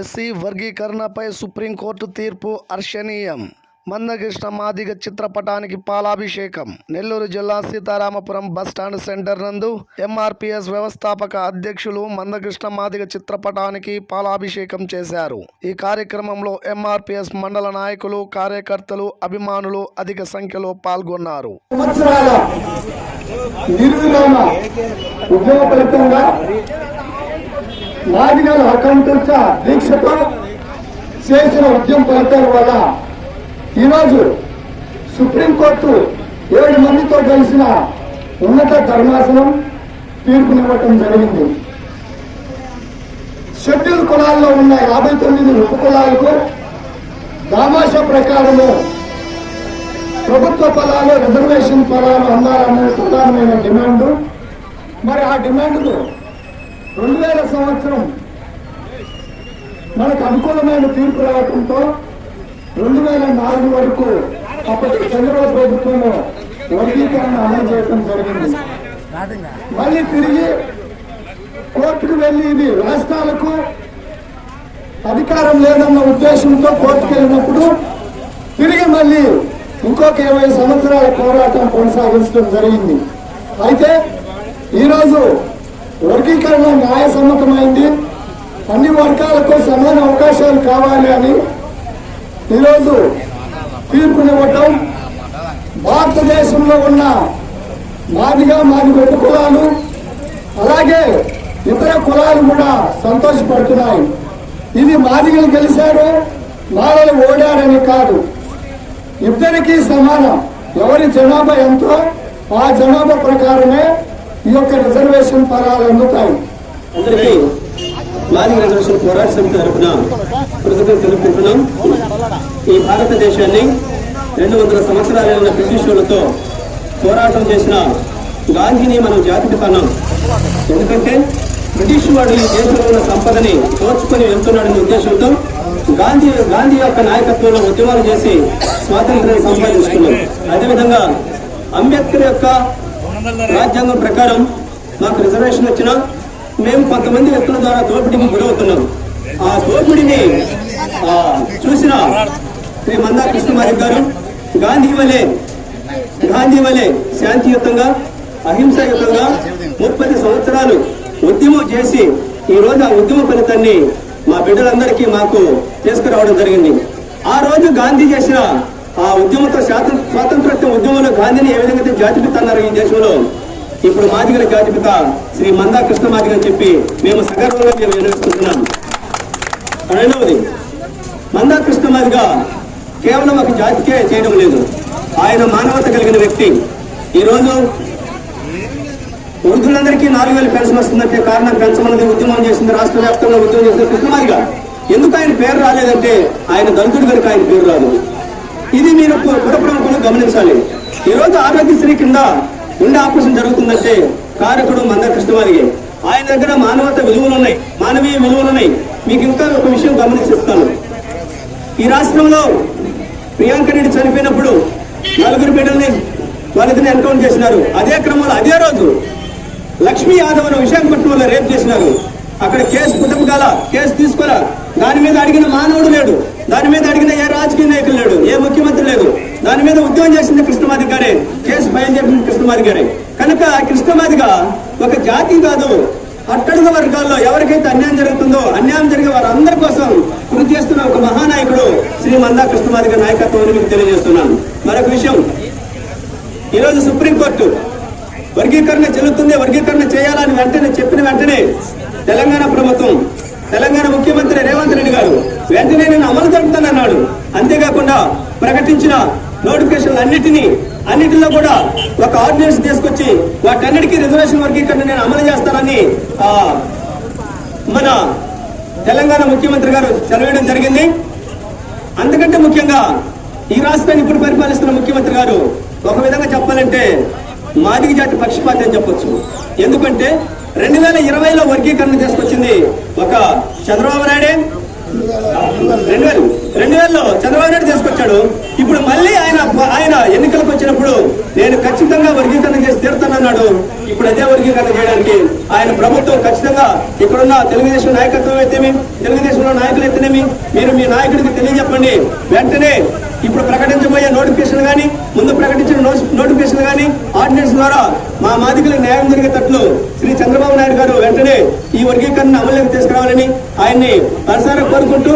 SC వర్గీకరణపై supreme court తీర్పు హర్షణీయం. మందకృష్ణ మాదిగ చిత్రపటానికి పాలాభిషేకం. నెల్లూరు జిల్లా సీతారామపురం బస్టాండ్ సెంటర్ నందు ఎంఆర్పిఎస్ వ్యవస్థాపక అధ్యక్షులు మందకృష్ణ మాదిగ చిత్రపటానికి పాలాభిషేకం చేశారు. ఈ కార్యక్రమంలో ఎంఆర్పిఎస్ మండల నాయకులు కార్యకర్తలు అభిమానులు అధిక సంఖ్యలో పాల్గొన్నారు. సంవత్సరాల నిర్విరామ ఉద్యమ దీక్షతో చేసిన ఉద్యమ ఫలితాల వల్ల ఈరోజు సుప్రీంకోర్టు ఏడు మందితో కలిసిన ఉన్నత ధర్మాసనం తీర్పునివ్వటం జరిగింది. షెడ్యూల్ కులాల్లో ఉన్న యాభై తొమ్మిది ఉప కులాలకు దామాష ప్రకారము ప్రభుత్వ పొలాలు రిజర్వేషన్ పొలాలు అందాలనే ప్రధానమైన డిమాండ్. మరి ఆ డిమాండ్ను రెండు వేల సంవత్సరం మనకు అనుకూలమైన తీర్పు రావడంతో రెండు వేల నాలుగు వరకు అప్పటి చంద్రబాబు ప్రభుత్వంలో వర్గీకరణ అమలు చేయడం జరిగింది. మళ్ళీ తిరిగి కోర్టుకు వెళ్ళి ఇది రాష్ట్రాలకు అధికారం లేదన్న ఉద్దేశంతో కోర్టుకు వెళ్ళినప్పుడు తిరిగి మళ్ళీ ఇంకొక ఇరవై సంవత్సరాల పోరాటం కొనసాగించడం జరిగింది. అయితే ఈరోజు వర్గీకరణ న్యాయసమ్మతమైంది. అన్ని వర్గాలకు సమాన అవకాశాలు కావాలి అని ఈరోజు తీర్పునివ్వటం భారతదేశంలో ఉన్న మాదిగా మాది వెట్టు కులాలు అలాగే ఇతర కులాలు కూడా సంతోషపడుతున్నాయి. ఇది మాదిగలు గెలిచారు మాలలు ఓడారని కాదు. ఇద్దరికీ సమానం. ఎవరి జనాభా ఎంతో ఆ జనాభా ప్రకారమే ఈ యొక్క రిజర్వేషన్ ఫలాలు అందుతాయి. అందరికీ రిజర్వేషన్ పోరాట సమితి తరఫున కృతజ్ఞతలు తెలుపుకుంటున్నాం. ఈ భారతదేశాన్ని రెండు వందల సంవత్సరాలైన బ్రిటిష్ పోరాటం చేసిన గాంధీని మనం జాతికి కన్నాం ఎందుకంటే బ్రిటిష్ వాడు ఈ దేశంలో ఉన్న సంపదని దోచుకొని వెళ్తున్నాడనే ఉద్దేశంతో గాంధీ గాంధీ యొక్క నాయకత్వంలో ఉద్యమాలు చేసి స్వాతంత్రాన్ని సంపాదించుకున్నాం. అదేవిధంగా అంబేద్కర్ యొక్క రాజ్యాంగం ప్రకారం మాకు రిజర్వేషన్ వచ్చినా మేము కొంతమంది వ్యక్తుల ద్వారా దోపిడీకి గురవుతున్నాం. ఆ దోపిడీని చూసిన శ్రీ మందా కృష్ణమారి గారు గాంధీ వలె గాంధీ వలె శాంతియుతంగా అహింసాయుతంగా ముప్పై సంవత్సరాలు ఉద్యమం చేసి ఈ రోజు ఆ ఉద్యమ ఫలితాన్ని మా బిడ్డలందరికీ మాకు తీసుకురావడం జరిగింది. ఆ రోజు గాంధీ చేసిన ఆ ఉద్యమంతో స్వాతంత్ర స్వాతంత్రోత్సవ ఉద్యమంలో గాంధీని ఏ విధంగా జాతిపిత అన్నారు ఈ దేశంలో? ఇప్పుడు మాదిగల జాతిపిత శ్రీ మందా కృష్ణ మాదిగ అని చెప్పి మేము సగర్వంగా మేము నిర్వహిస్తున్నాం రెండవది మందా కృష్ణ మాదిగ కేవలం ఒక జాతికే చేయడం లేదు. ఆయన మానవత కలిగిన వ్యక్తి. ఈరోజు వృద్ధులందరికీ నాలుగు వేలు పెన్షన్ వస్తుందంటే కారణం పెంచమన్నది ఉద్యమం చేసింది రాష్ట్ర వ్యాప్తంగా ఉద్యమం చేసిన కృష్ణమాదిగా. ఎందుకు ఆయన పేరు రాలేదంటే ఆయన దళితుడు కనుక ఆయన పేరు రాదు. ఇది మీరు పురప్రాంతంలో గమనించాలి. ఈ రోజు ఆరోగ్యశ్రీ కింద ఉండే ఆపరేషన్ జరుగుతుందంటే కారకుడు మంద కృష్ణమాదిగే ఆయన దగ్గర మానవత విలువలు ఉన్నాయి. మానవీయ విలువలు ఉన్నాయి. మీకు ఇంకా ఒక విషయం గమనించిస్తాను. ఈ రాష్ట్రంలో ప్రియాంక రెడ్డి చనిపోయినప్పుడు నలుగురు బిడ్డల్ని వాళ్ళిద్దరిని ఎన్కౌంటర్ చేసినారు. అదే క్రమంలో అదే రోజు లక్ష్మీ యాదవ్ అని విశాఖపట్నంలో రేపు చేసినారు. అక్కడ కేసు పుట్టపగాల కేసు తీసుకోరా? దాని మీద అడిగిన మానవుడు లేడు. దాని మీద అడిగిన ఏ రాజకీయ నాయకులు లేడు ఏ ముఖ్యమంత్రి లేదు దాని మీద ఉద్యోగం చేసింది కృష్ణమాది గారే కేసు ఫైల్ చేసింది కృష్ణమాది గారే. కనుక ఆ కృష్ణమాదిగా ఒక జాతి కాదు అట్టడుగు వర్గాల్లో ఎవరికైతే అన్యాయం జరుగుతుందో అన్యాయం జరిగే వారందరి కోసం కృషి చేస్తున్న ఒక మహానాయకుడు శ్రీ మందా కృష్ణమాది గారి నాయకత్వం అని మీకు తెలియజేస్తున్నాను. మరొక విషయం ఈరోజు సుప్రీంకోర్టు వర్గీకరణ చెల్లుతుంది వర్గీకరణ చేయాలని వెంటనే చెప్పిన వెంటనే తెలంగాణ ప్రభుత్వం తెలంగాణ ముఖ్యమంత్రి రేవంత్ రెడ్డి గారు వెంటనే నేను అమలు జరుపుతానన్నాడు. ప్రకటించిన నోటిఫికేషన్లు అన్నిటినీ అన్నిటిలో కూడా ఒక ఆర్డినెన్స్ తీసుకొచ్చి వాటన్నిటికీ రిజర్వేషన్ వర్గీకరణ నేను అమలు చేస్తానని ఆ, మన తెలంగాణ ముఖ్యమంత్రి గారు చదివేయడం జరిగింది. అంతకంటే ముఖ్యంగా ఈ రాష్ట్రాన్ని ఇప్పుడు పరిపాలిస్తున్న ముఖ్యమంత్రి గారు ఒక విధంగా చెప్పాలంటే మాదిగ జాతి పక్షపాతి అని చెప్పొచ్చు. ఎందుకంటే రెండు వేల ఇరవైలో వర్గీకరణ తీసుకొచ్చింది ఒక చంద్రబాబు నాయుడే. రెండు వేలు చేశారు. ఇప్పుడు మళ్ళీ ఆయన ఆయన ఎన్నికలకు వచ్చినప్పుడు నేను ఖచ్చితంగా వర్గీకరణ చేసి తీరుతానన్నాడు. ఇప్పుడు అదే వర్గీకరణ చేయడానికి ఆయన ప్రభుత్వం ఖచ్చితంగా ఇక్కడున్న తెలుగుదేశం నాయకత్వం అయితేమి తెలుగుదేశంలో నాయకులు అయితేనేమి మీరు మీ నాయకుడికి తెలియజెప్పండి. వెంటనే ఇప్పుడు ప్రకటించబోయే నోటిఫికేషన్ కానీ ముందు ప్రకటించిన నోటిఫికేషన్ కానీ ఆర్డినెన్స్ ద్వారా మా మాదికలకు న్యాయం జరిగేటట్లు శ్రీ చంద్రబాబు నాయుడు గారు వెంటనే ఈ వర్గీకరణ అమలులోకి తీసుకురావాలని ఆయన్ని మనసారా కోరుకుంటూ